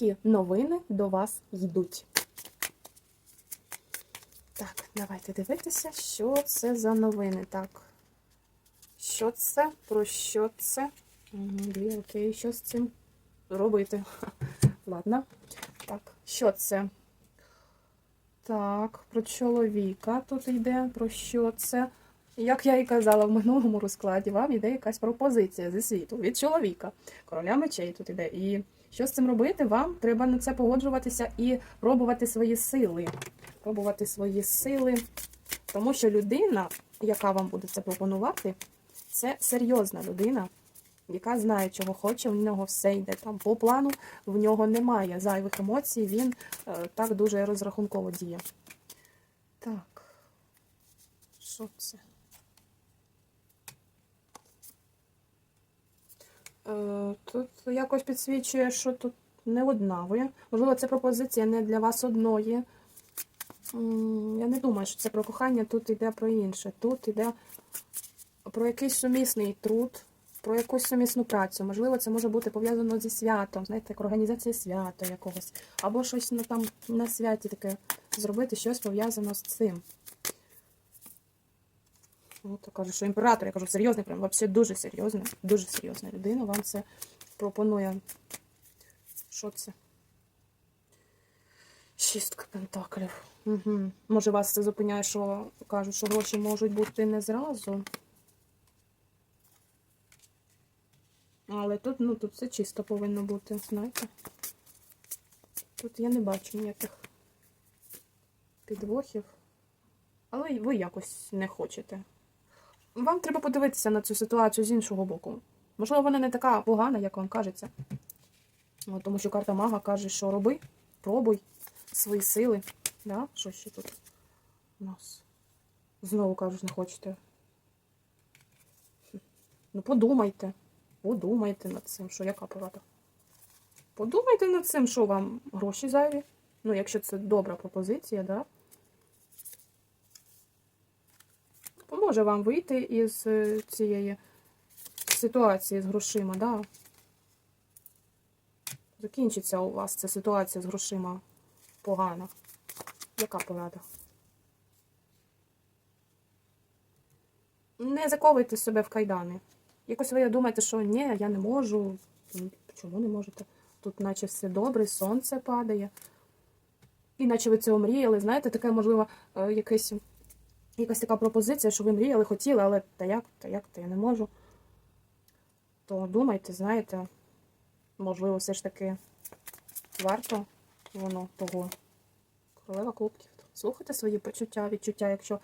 які новини до вас йдуть. Так, давайте дивитися, що це за новини. Так. Що це? Про що це? Дві, окей, що з цим робити? Ладно. Так, що це? Так, про чоловіка тут йде, про що це? Як я і казала в минулому розкладі, вам йде якась пропозиція зі світу від чоловіка. Короля мечей тут йде. І що з цим робити? Вам треба на це погоджуватися і пробувати свої сили. Пробувати свої сили. Тому що людина, яка вам буде це пропонувати, це серйозна людина, яка знає, чого хоче, в нього все йде там по плану, в нього немає зайвих емоцій, він е, так дуже розрахунково діє. Так, що це? Е, Тут якось підсвічує, що тут не одна ви. Можливо, це пропозиція не для вас одної. Я не думаю, що це про кохання, тут йде про інше. Тут йде про якийсь сумісний труд, про якусь сумісну працю. Можливо, це може бути пов'язано зі святом, знаєте, як організація свята якогось. Або щось на, там на святі таке зробити, щось пов'язано з цим. От я кажу, що імператор, я кажу, серйозний, прям взагалі дуже серйозний, дуже серйозна людина. Вам це пропонує. Що це? Шістка пентаклів. Угу. Може, вас це зупиняє, що кажуть, що гроші можуть бути не зразу. Але тут, ну, тут все чисто повинно бути, знаєте. Тут я не бачу ніяких підвохів. Але ви якось не хочете. Вам треба подивитися на цю ситуацію з іншого боку. Можливо, вона не така погана, як вам кажеться. Тому що карта мага каже, що роби, пробуй свої сили. Да? Що ще тут у нас? Знову кажуть, не хочете. Ну, подумайте. Подумайте над цим, що яка порада. Подумайте над цим, що вам гроші зайві. Ну, якщо це добра пропозиція, да? Поможе вам вийти із е, цієї ситуації з грошима, да? Закінчиться у вас ця ситуація з грошима погана. Яка порада? Не заковуйте себе в кайдани. Якось ви думаєте, що ні, я не можу. Ну, Чому не можете? Тут наче все добре, сонце падає. І наче ви цього мріяли. Знаєте, таке, можливо, е, якесь, якась така пропозиція, що ви мріяли, хотіли, але та як, та як, та я не можу. То думайте, знаєте, можливо, все ж таки варто воно того. Королева кубків. Слухайте свої почуття, відчуття, якщо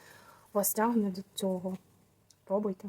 вас тягне до цього. Пробуйте.